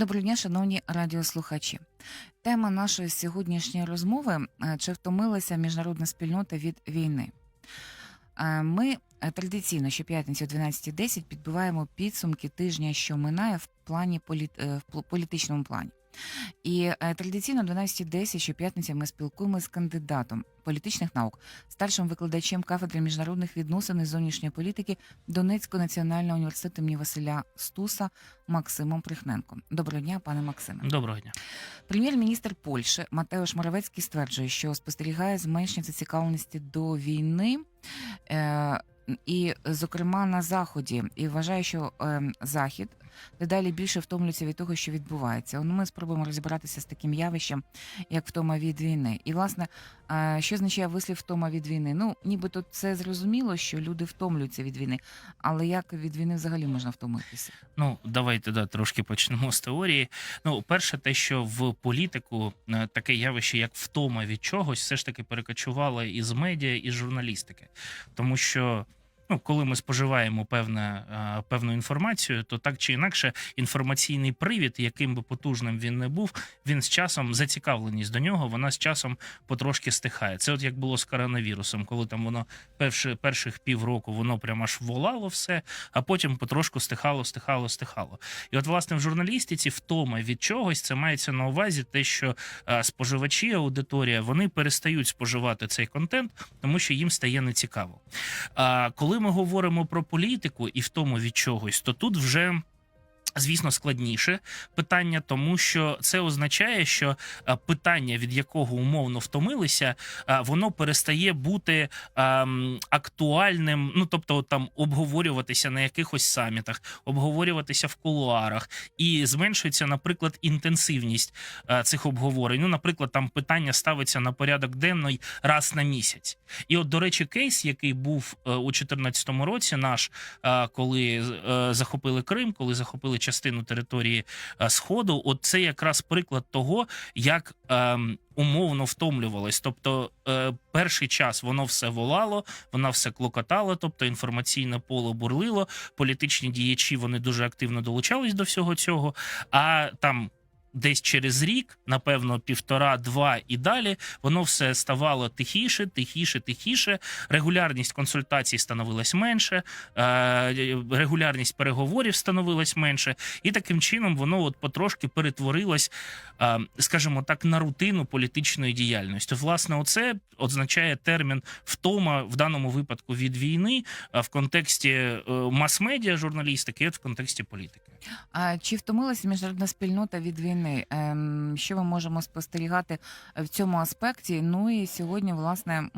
Доброго дня, шановні радіослухачі. Тема нашої сьогоднішньої розмови е, чи втомилася міжнародна спільнота від війни. Е, Ми е, традиційно щоп'ятниці о 12.10 підбиваємо підсумки тижня, що минає в плані політ... в політичному плані. І е, традиційно о 12.10 щоп'ятниці ми спілкуємося з кандидатом політичних наук, старшим викладачем кафедри міжнародних відносин і зовнішньої політики Донецького національного університету імені Василя Стуса Максимом Прихненком. Доброго дня, пане Максиме. Доброго дня. Прем'єр-міністр Польщі Матеуш Моравецький стверджує, що спостерігає зменшення зацікавленості до війни. Е- і, зокрема, на заході, і вважає, що е, захід дедалі більше втомлюється від того, що відбувається. Ну, ми спробуємо розібратися з таким явищем, як втома від війни. І, власне, що означає вислів втома від війни? Ну, нібито це зрозуміло, що люди втомлюються від війни, але як від війни взагалі можна втомитися? Ну давайте да, трошки почнемо з теорії. Ну, перше, те, що в політику е, таке явище, як втома від чогось, все ж таки перекочувало із медіа, і журналістики, тому що. Ну, коли ми споживаємо певне, е, певну інформацію, то так чи інакше інформаційний привід, яким би потужним він не був, він з часом зацікавленість до нього, вона з часом потрошки стихає. Це от як було з коронавірусом, коли там воно перші, перших півроку воно прямо аж волало все, а потім потрошку стихало, стихало, стихало. І от, власне, в журналістиці втома від чогось це мається на увазі те, що е, споживачі, аудиторія, вони перестають споживати цей контент, тому що їм стає нецікаво. А коли ми говоримо про політику і втому від чогось, то тут вже. Звісно, складніше питання, тому що це означає, що е, питання, від якого умовно втомилися, е, воно перестає бути ем, актуальним. Ну тобто, там обговорюватися на якихось самітах, обговорюватися в кулуарах, і зменшується, наприклад, інтенсивність е, цих обговорень. Ну, наприклад, там питання ставиться на порядок денний раз на місяць. І, от, до речі, кейс, який був у 2014 році, наш коли захопили Крим, коли захопили частину території е, Сходу, от це якраз приклад того, як ем, умовно втомлювалось. Тобто, е, перший час воно все волало, вона все клокотала, тобто інформаційне поле бурлило, політичні діячі вони дуже активно долучались до всього цього. А там. Десь через рік, напевно, півтора-два і далі, воно все ставало тихіше, тихіше, тихіше. Регулярність консультацій становилась менше, е, регулярність переговорів становилась менше, і таким чином воно от потрошки перетворилось, е, скажімо так, на рутину політичної діяльності. Власне, оце означає термін втома в даному випадку від війни е, в контексті мас-медіа журналістики, в контексті політики. А чи втомилася міжнародна спільнота від війни? Ем, що ми можемо спостерігати в цьому аспекті? Ну і сьогодні, власне,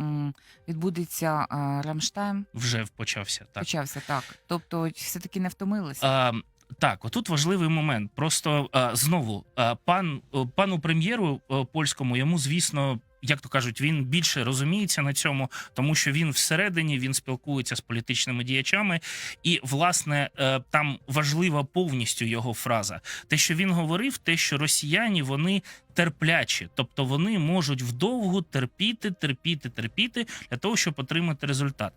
відбудеться Рамштайм. Рамштайн. Вже почався так. Почався так. Тобто, все таки не втомилися. А, так, отут важливий момент. Просто а, знову а, пан пану прем'єру польському йому, звісно. Як то кажуть, він більше розуміється на цьому, тому що він всередині він спілкується з політичними діячами, і власне е, там важлива повністю його фраза. Те, що він говорив, те, що росіяни вони терплячі, тобто вони можуть вдовго терпіти, терпіти, терпіти для того, щоб отримати результат.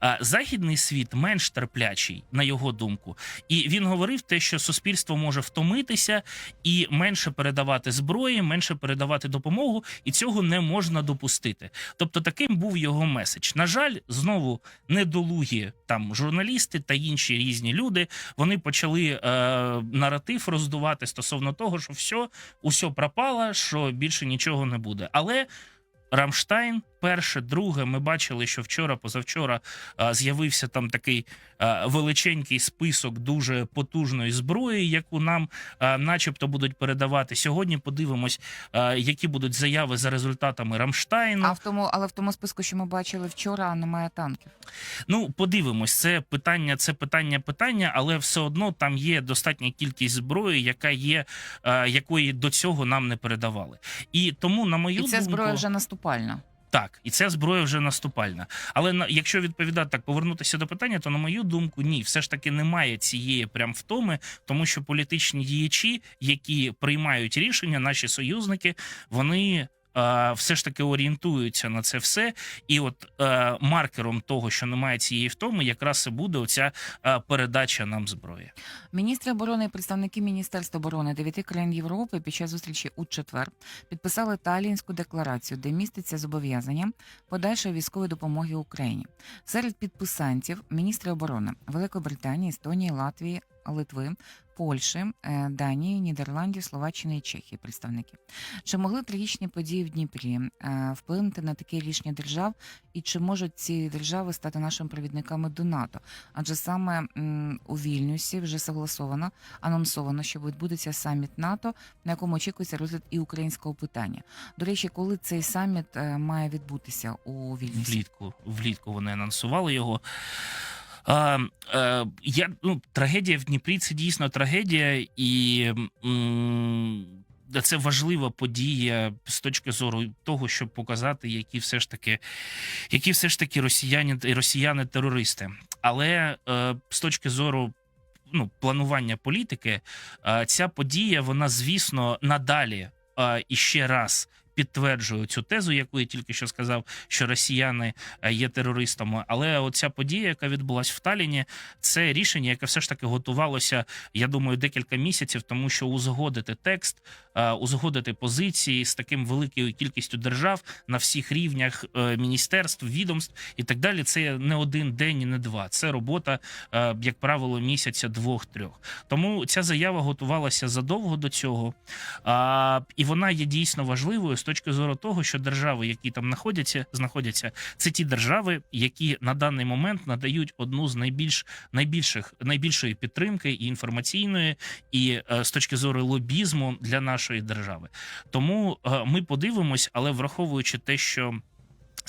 А західний світ менш терплячий, на його думку, і він говорив те, що суспільство може втомитися і менше передавати зброї, менше передавати допомогу, і цього не можна допустити. Тобто, таким був його меседж. На жаль, знову недолугі там журналісти та інші різні люди. Вони почали е, наратив роздувати стосовно того, що все, усе пропало, що більше нічого не буде. Але Рамштайн, перше, друге, ми бачили, що вчора, позавчора е, з'явився там такий е, величенький список дуже потужної зброї, яку нам, е, начебто, будуть передавати. Сьогодні подивимось, які будуть заяви за результатами Рамштайну. А в тому, але в тому списку, що ми бачили вчора, немає танків. Ну, подивимось, це питання, це питання, питання, але все одно там є достатня кількість зброї, яка є, якої до цього нам не передавали. І тому, на мою І ця думку, зброя вже наступальна. так, і ця зброя вже наступальна. Але на якщо відповідати так, повернутися до питання, то на мою думку, ні, все ж таки немає цієї прям втоми, тому що політичні діячі, які приймають рішення, наші союзники, вони все ж таки орієнтуються на це все. І от е, маркером того, що немає цієї втоми, якраз і буде оця е, передача нам зброї. Міністри оборони і представники Міністерства оборони дев'яти країн Європи під час зустрічі у четвер підписали Талінську декларацію, де міститься зобов'язання подальшої військової допомоги Україні. Серед підписантів міністри оборони Великобританії, Естонії, Латвії, Литви, Польщі, е, Данії, Нідерландів, Словаччини і Чехії. Представники чи могли трагічні події в Дніпрі е, вплинути на такі рішення держав, і чи можуть ці держави стати нашими провідниками до НАТО? Адже саме у Вільнюсі вже согласовано, анонсовано, що відбудеться саміт НАТО, на якому очікується розгляд і українського питання. До речі, коли цей саміт е, має відбутися у Вільнюсі? Влітку, влітку вони анонсували його. А, е, я, ну, трагедія в Дніпрі це дійсно трагедія, і м, це важлива подія з точки зору того, щоб показати, які все ж таки, які все ж таки росіяни росіяни терористи. Але е, з точки зору ну, планування політики, е, ця подія, вона, звісно, надалі е, і ще раз. Підтверджую цю тезу, яку я тільки що сказав, що росіяни е, є терористами. Але оця подія, яка відбулася в Таліні, це рішення, яке все ж таки готувалося, я думаю, декілька місяців, тому що узгодити текст, е, узгодити позиції з таким великою кількістю держав на всіх рівнях е, міністерств, відомств і так далі. Це не один день і не два. Це робота, як правило, місяця двох-трьох. Тому ця заява готувалася задовго до цього, і вона є дійсно важливою точки зору того, що держави, які там знаходяться, знаходяться, це ті держави, які на даний момент надають одну з найбільш найбільших найбільшої підтримки і інформаційної, і е, з точки зору лобізму для нашої держави. Тому е, ми подивимось, але враховуючи те, що.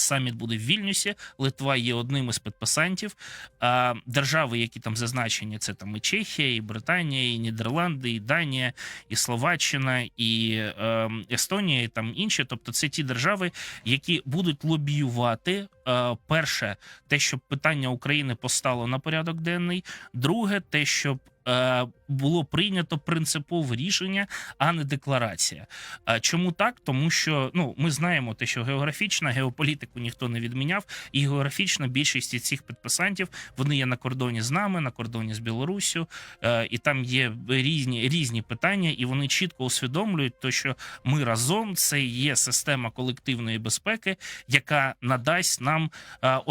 Саміт буде в Вільнюсі. Литва є одним із підписантів. Держави, які там зазначені, це там і Чехія, і Британія, і Нідерланди, і Данія, і Словаччина, і е, Естонія, і там інші. Тобто, це ті держави, які будуть лобіювати. Е, перше, те, щоб питання України постало на порядок денний. Друге, те, щоб було прийнято принципове рішення, а не декларація. Чому так? Тому що ну ми знаємо те, що географічна геополітику ніхто не відміняв, і географічна більшість цих підписантів вони є на кордоні з нами, на кордоні з Білоруссю, е, і там є різні різні питання, і вони чітко усвідомлюють, то що ми разом це є система колективної безпеки, яка надасть нам е, е,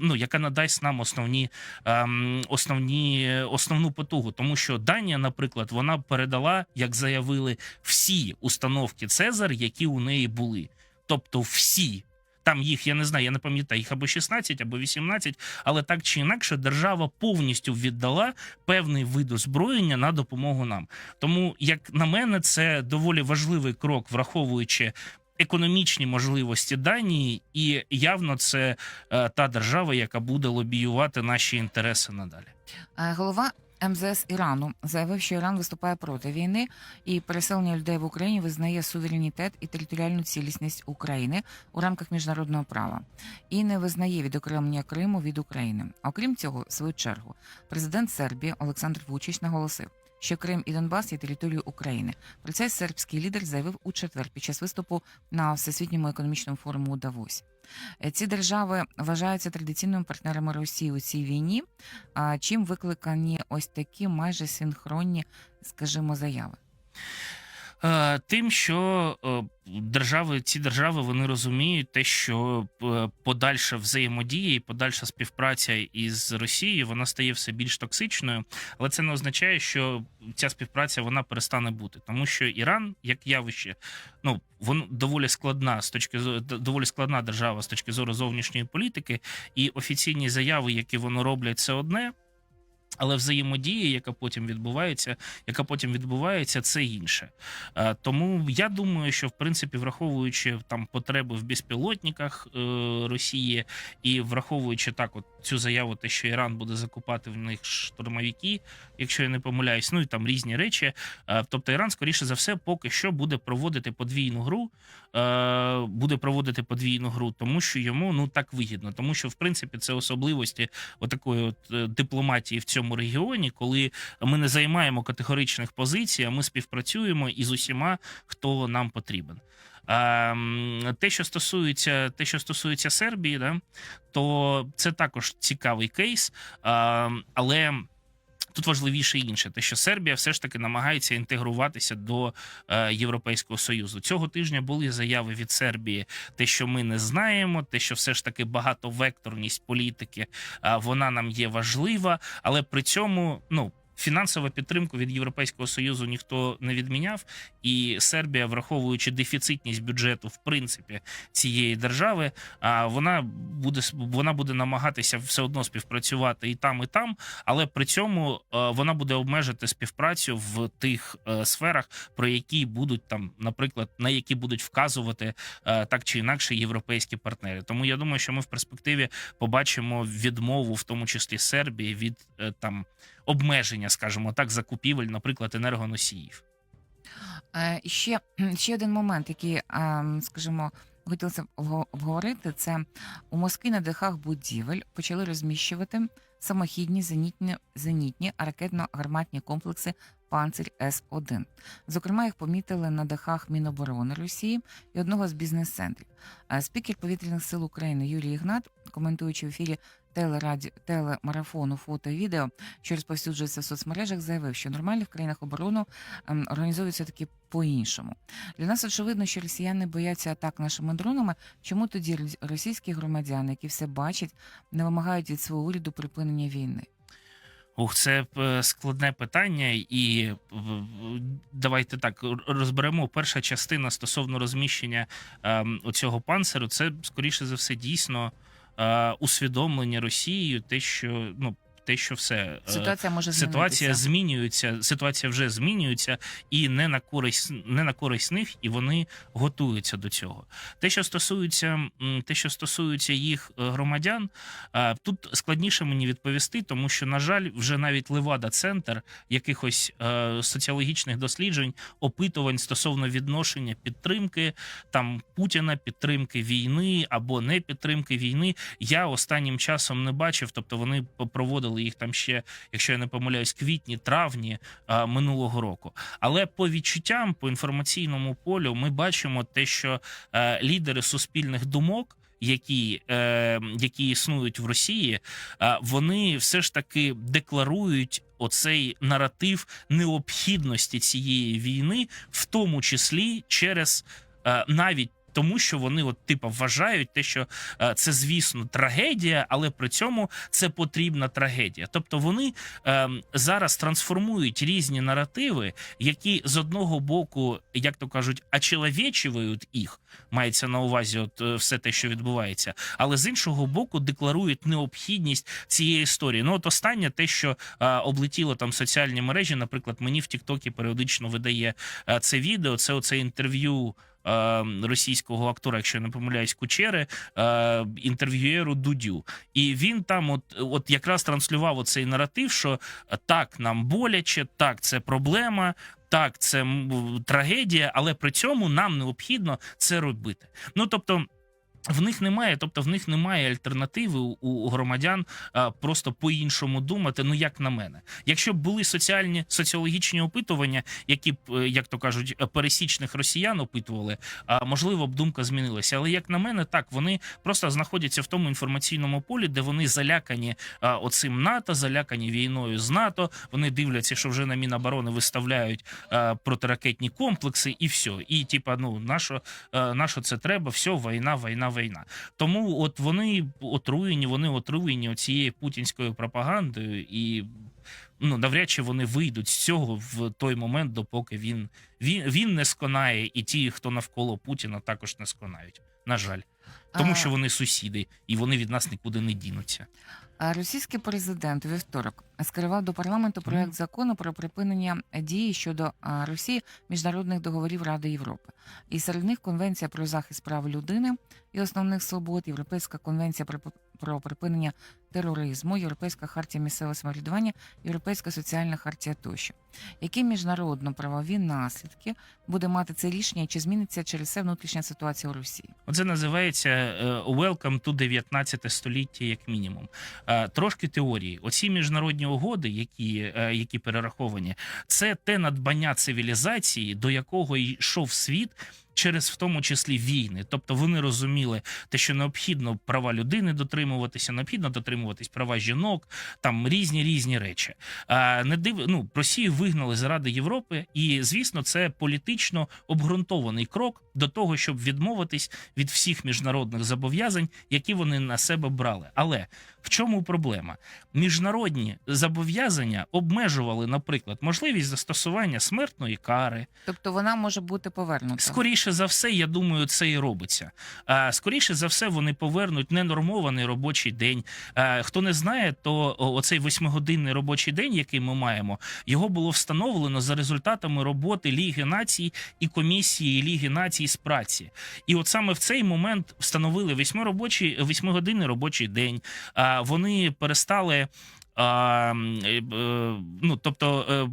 ну, яка надасть нам основні, ем, основні основну потугу, тому що Данія, наприклад, вона передала, як заявили, всі установки Цезар, які у неї були, тобто всі. Там їх, я не знаю, я не пам'ятаю, їх або 16, або 18, але так чи інакше, держава повністю віддала певний вид озброєння на допомогу нам. Тому, як на мене, це доволі важливий крок, враховуючи економічні можливості Данії, і явно це е, та держава, яка буде лобіювати наші інтереси надалі. Е, Голова МЗС Ірану заявив, що Іран виступає проти війни і переселення людей в Україні визнає суверенітет і територіальну цілісність України у рамках міжнародного права і не визнає відокремлення Криму від України. Окрім цього, в свою чергу, президент Сербії Олександр Вучич наголосив. Що Крим і Донбас є територією України. Про це сербський лідер заявив у четвер під час виступу на всесвітньому економічному форуму у Давосі. Е, Ці держави вважаються традиційними партнерами Росії у цій війні. Чим викликані ось такі майже синхронні, скажімо, заяви? Е, Тим, що е, держави, ці держави вони розуміють те, що е, подальша взаємодія і подальша співпраця із Росією вона стає все більш токсичною, але це не означає, що ця співпраця вона перестане бути, тому що Іран, як явище, ну воно доволі складна з точки зору доволі складна держава з точки зору зовнішньої політики, і офіційні заяви, які воно роблять, це одне. Але взаємодія, яка потім відбувається, яка потім відбувається, це інше. Е, Тому я думаю, що в принципі, враховуючи там потреби в безпілотниках е, Росії, і враховуючи так, от цю заяву, те, що Іран буде закупати в них штурмовики, якщо я не помиляюсь, ну і там різні речі. Е, Тобто, Іран, скоріше за все, поки що буде проводити подвійну гру, буде проводити подвійну гру, тому що йому ну так вигідно, тому що в принципі це особливості отакої от дипломатії в цьому регіоні, коли ми не займаємо категоричних позицій, а ми співпрацюємо із усіма, хто нам потрібен. А, те, що стосується, те, що стосується Сербії, да, то це також цікавий кейс, а, але. Тут важливіше інше, те, що Сербія все ж таки намагається інтегруватися до е, Європейського союзу. Цього тижня були заяви від Сербії, те, що ми не знаємо, те, що все ж таки багатовекторність політики е, вона нам є важлива, але при цьому ну. Фінансову підтримку від Європейського союзу ніхто не відміняв, і Сербія, враховуючи дефіцитність бюджету, в принципі, цієї держави, вона буде вона буде намагатися все одно співпрацювати і там, і там, але при цьому е, вона буде обмежити співпрацю в тих е, сферах, про які будуть там, наприклад, на які будуть вказувати е, так чи інакше європейські партнери. Тому я думаю, що ми в перспективі побачимо відмову, в тому числі Сербії, від там обмеження, скажімо так, закупівель, наприклад, енергоносіїв. Е, Ще, ще один момент, який, ем, скажімо, хотілося обговорити, це у Москві на дахах будівель почали розміщувати самохідні зенітні, зенітні ракетно-гарматні комплекси «Панцирь С-1». Зокрема, їх помітили на дахах Міноборони Росії і одного з бізнес-центрів. Е, Спікер повітряних сил України Юрій Ігнат, коментуючи в ефірі телераді... телемарафону фото і відео, що розповсюджується в соцмережах, заявив, що нормальних країнах оборону ем, організовується таки по-іншому. Для нас очевидно, що росіяни бояться атак нашими дронами. Чому тоді російські громадяни, які все бачать, не вимагають від свого уряду припинення війни? Ух, це е, складне питання, і давайте так розберемо. Перша частина стосовно розміщення ем, оцього панциру, це скоріше за все дійсно усвідомлення Росією, те, що ну те, що все е, Ситуація може ситуація змінюється, ситуація вже змінюється, і не на користь не на користь них, і вони готуються до цього. Те, що стосується те, що стосується їх е, громадян, е, тут складніше мені відповісти, тому що на жаль, вже навіть Левада, центр якихось соціологічних досліджень, опитувань стосовно відношення підтримки там Путіна, підтримки війни або не підтримки війни. Я останнім часом не бачив. Тобто вони проводили їх там ще, якщо я не помиляюсь, квітні, травні а, минулого року. Але по відчуттям, по інформаційному полю, ми бачимо те, що е, лідери суспільних думок. Які, е, які існують в Росії, е, вони все ж таки декларують оцей наратив необхідності цієї війни, в тому числі через е, навіть тому, що вони от типа вважають те, що е, це звісно трагедія, але при цьому це потрібна трагедія. Тобто вони е, зараз трансформують різні наративи, які з одного боку, як то кажуть, очеловечують їх, мається на увазі, от е, все те, що відбувається, але з іншого боку, декларують необхідність цієї історії. Ну, от останнє, те, що е, облетіло там соціальні мережі, наприклад, мені в Тіктокі періодично видає е, це відео. Це оце інтерв'ю. Е, Російського актора, якщо я не помиляюсь, Кучери, е, інтерв'юєру Дудю, і він там, от, от якраз транслював оцей наратив, що так, нам боляче, так, це проблема. Так, це трагедія, але при цьому нам необхідно це робити. Ну тобто. В них немає, тобто в них немає альтернативи у, громадян просто по-іншому думати. Ну як на мене, якщо б були соціальні соціологічні опитування, які б, е, як то кажуть, е, пересічних росіян опитували, можливо б думка змінилася. Але як на мене, так вони просто знаходяться в тому інформаційному полі, де вони залякані оцим НАТО, залякані війною з НАТО. Вони дивляться, що вже на Міноборони виставляють протиракетні комплекси, і все. І типа, ну нащо, е, нащо це треба? Все, війна, війна, війна. Тому от вони отруєні, вони отруєні цією путінською пропагандою, і ну навряд чи вони вийдуть з цього в той момент, допоки він, він, він не сконає, і ті, хто навколо Путіна, також не сконають. На жаль, тому що вони сусіди, і вони від нас нікуди не дінуться. Російський президент вівторок скерував до парламенту проект закону про припинення дії щодо Росії міжнародних договорів Ради Європи. І серед них Конвенція про захист прав людини і основних свобод, Європейська конвенція про, припинення тероризму, Європейська хартія місцевого самоврядування, Європейська соціальна хартія тощо. Які міжнародно-правові наслідки буде мати це рішення, чи зміниться через це внутрішня ситуація у Росії? Оце називається е, Welcome to 19 століття, як мінімум. Е, Трошки теорії. Оці міжнародні угоди, які, е, які перераховані, це те надбання цивілізації, до якого йшов світ через в тому числі війни. Тобто вони розуміли те, що необхідно права людини дотримуватися, необхідно дотримуватись права жінок, там різні різні речі. А, не див... ну, Росію вигнали заради Європи, і звісно, це політично обґрунтований крок до того, щоб відмовитись від всіх міжнародних зобов'язань, які вони на себе брали. Але в чому проблема? Міжнародні зобов'язання обмежували, наприклад, можливість застосування смертної кари. Тобто вона може бути повернута. Скоріше за все, я думаю, це і робиться. А скоріше за все, вони повернуть ненормований робочий день. Хто не знає, то оцей восьмигодинний робочий день, який ми маємо, його було встановлено за результатами роботи Ліги націй і комісії Ліги націй з праці. І от саме в цей момент встановили восьмиробочий восьмигодинний робочий день. Вони перестали. А, е, е, ну, тобто, е,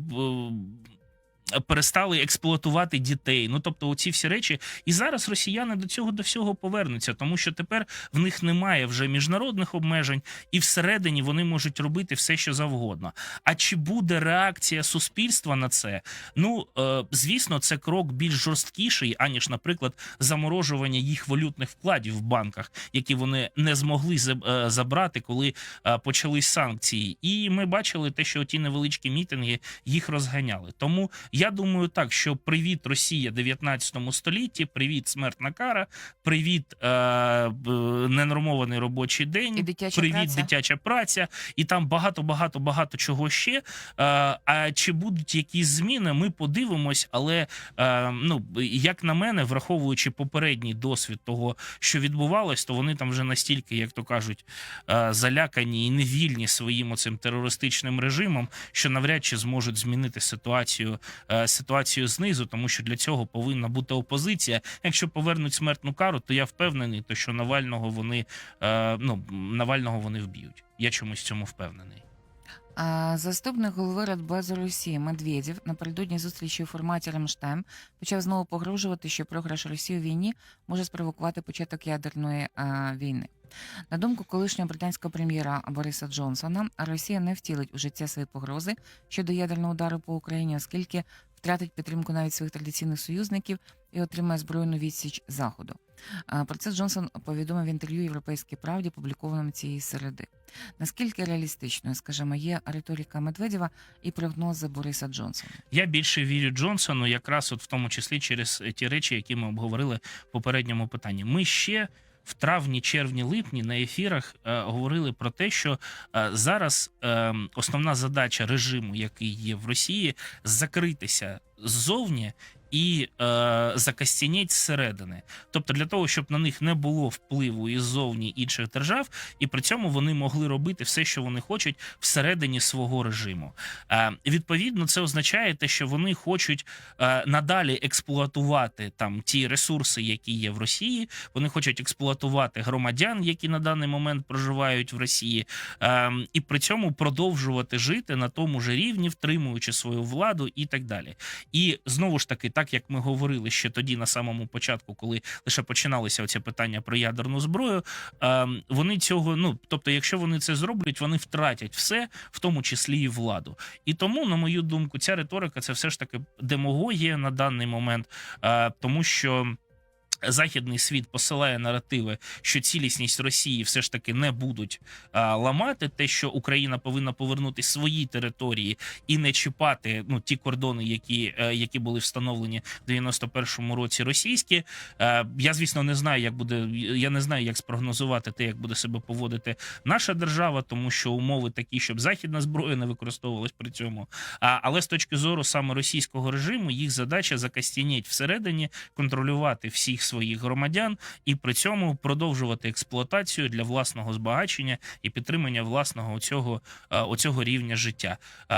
перестали експлуатувати дітей. Ну тобто, оці всі речі. І зараз росіяни до цього до всього повернуться, тому що тепер в них немає вже міжнародних обмежень, і всередині вони можуть робити все, що завгодно. А чи буде реакція суспільства на це? Ну е, звісно, це крок більш жорсткіший, аніж, наприклад, заморожування їх валютних вкладів в банках, які вони не змогли е, забрати, коли е, почались санкції. І ми бачили те, що ті невеличкі мітинги їх розганяли. Тому я думаю, так що привіт Росія 19 столітті, привіт смертна кара, привіт е, б- ненормований робочий день. І дитяча Привіт, праця. дитяча праця, і там багато, багато, багато чого ще. Е, а чи будуть якісь зміни? Ми подивимось, але е, ну як на мене, враховуючи попередній досвід того, що відбувалось, то вони там вже настільки, як то кажуть, е, залякані і невільні своїм оцим терористичним режимом, що навряд чи зможуть змінити ситуацію, е, ситуацію знизу, тому що для цього повинна бути опозиція. Якщо повернуть смертну кару, то я впевнений, то що Навального вони е, ну Навального вони вб'ють. Я чомусь цьому впевнений. А, Заступник голови Радбезу Росії Медведєв напередодні зустрічі у форматі Рамштайн почав знову погрожувати, що програш Росії у війні може спровокувати початок ядерної а, війни. На думку колишнього британського прем'єра Бориса Джонсона, Росія не втілить у життя свої погрози щодо ядерного удару по Україні, оскільки втратить підтримку навіть своїх традиційних союзників і отримає збройну відсіч заходу. Про це Джонсон повідомив в інтерв'ю Європейській правді, публікованому цієї середи. Наскільки реалістичною, скажімо, є риторика Медведєва і прогнози Бориса Джонсона? Я більше вірю Джонсону, якраз от в тому числі через ті речі, які ми обговорили в попередньому питанні. Ми ще. В травні, червні, липні на ефірах е, говорили про те, що е, зараз е, основна задача режиму, який є в Росії, закритися ззовні і е, закостяніть зсередини. Тобто для того, щоб на них не було впливу іззовні інших держав, і при цьому вони могли робити все, що вони хочуть всередині свого режиму. Е, відповідно, це означає те, що вони хочуть е, надалі експлуатувати там ті ресурси, які є в Росії. Вони хочуть експлуатувати громадян, які на даний момент проживають в Росії, е, і при цьому продовжувати жити на тому ж рівні, втримуючи свою владу і так далі. І знову ж таки, так як ми говорили ще тоді, на самому початку, коли лише починалися оці питання про ядерну зброю, е, вони цього, ну тобто, якщо вони це зроблять, вони втратять все, в тому числі і владу. І тому, на мою думку, ця риторика це все ж таки демагогія на даний момент, е, тому що. Західний світ посилає наративи, що цілісність Росії все ж таки не будуть а, ламати. Те, що Україна повинна повернути свої території і не чіпати ну ті кордони, які, е, які були встановлені в 91-му році російські. Е, я звісно не знаю, як буде. Я не знаю, як спрогнозувати те, як буде себе поводити наша держава, тому що умови такі, щоб західна зброя не використовувалась при цьому. А, але з точки зору саме російського режиму, їх задача закастініть всередині, контролювати всіх своїх громадян і при цьому продовжувати експлуатацію для власного збагачення і підтримання власного оцього, оцього рівня життя.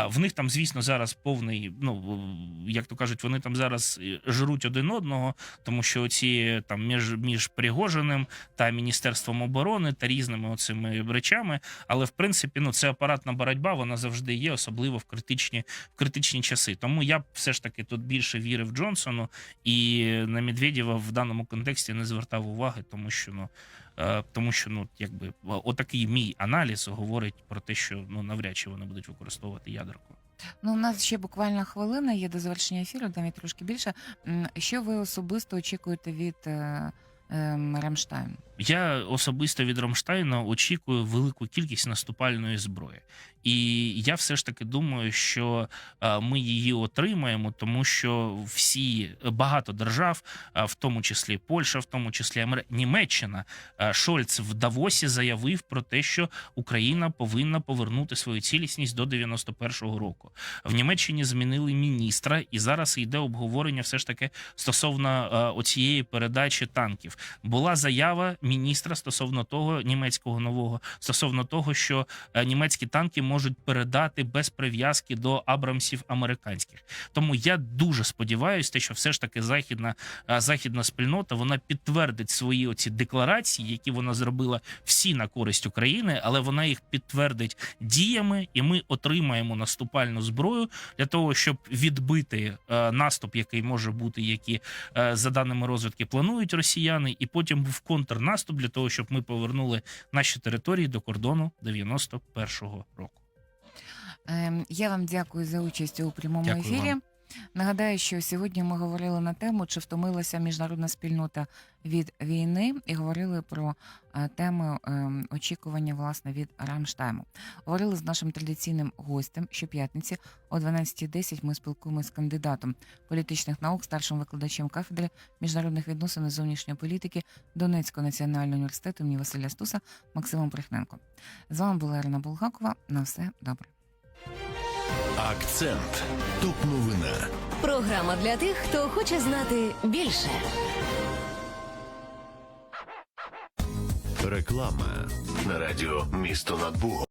В них там, звісно, зараз повний. Ну як то кажуть, вони там зараз е, жруть один одного, тому що оці там між між Пригожиним та міністерством оборони та різними оцими речами. Але в принципі, ну це апаратна боротьба, вона завжди є, особливо в критичні в критичні часи. Тому я все ж таки тут більше вірив Джонсону і на Медведєва в даному контексті не звертав уваги, тому що ну. е, Тому що ну якби отакий мій аналіз говорить про те, що ну навряд чи вони будуть використовувати ядерку. Ну, у нас ще буквально хвилина є до завершення ефіру, навіть трошки більше. Що ви особисто очікуєте від е, ем, Рамштайн? Я особисто від Рамштайна очікую велику кількість наступальної зброї, і я все ж таки думаю, що ми її отримаємо, тому що всі багато держав, в тому числі Польща, в тому числі Амер... Німеччина, Шольц в Давосі заявив про те, що Україна повинна повернути свою цілісність до 91-го року. В Німеччині змінили міністра, і зараз йде обговорення все ж таки стосовно оцієї передачі танків. Була заява міністра стосовно того німецького нового стосовно того, що е, німецькі танки можуть передати без прив'язки до абрамсів американських. Тому я дуже сподіваюся, що все ж таки західна е, західна спільнота вона підтвердить свої оці декларації, які вона зробила всі на користь України, але вона їх підтвердить діями, і ми отримаємо наступальну зброю для того, щоб відбити е, наступ, який може бути, які е, за даними розвідки планують росіяни, і потім був контрнаступ для того, щоб ми повернули наші території до кордону 91-го року. Я вам дякую за участь у прямому Дякую ефірі. вам. Нагадаю, що сьогодні ми говорили на тему, чи втомилася міжнародна спільнота від війни, і говорили про е, теми ем, очікування власне від Рамштайму. Говорили з нашим традиційним гостем щоп'ятниці о 12.10 Ми спілкуємося з кандидатом політичних наук, старшим викладачем кафедри міжнародних відносин і зовнішньої політики Донецького національного університету імені Василя Стуса Максимом Прихненко. З вами була Ірина Булгакова. На все добре. Акцент. Топ новина. Програма для тих, хто хоче знати більше. Реклама на радіо Місто над Богом.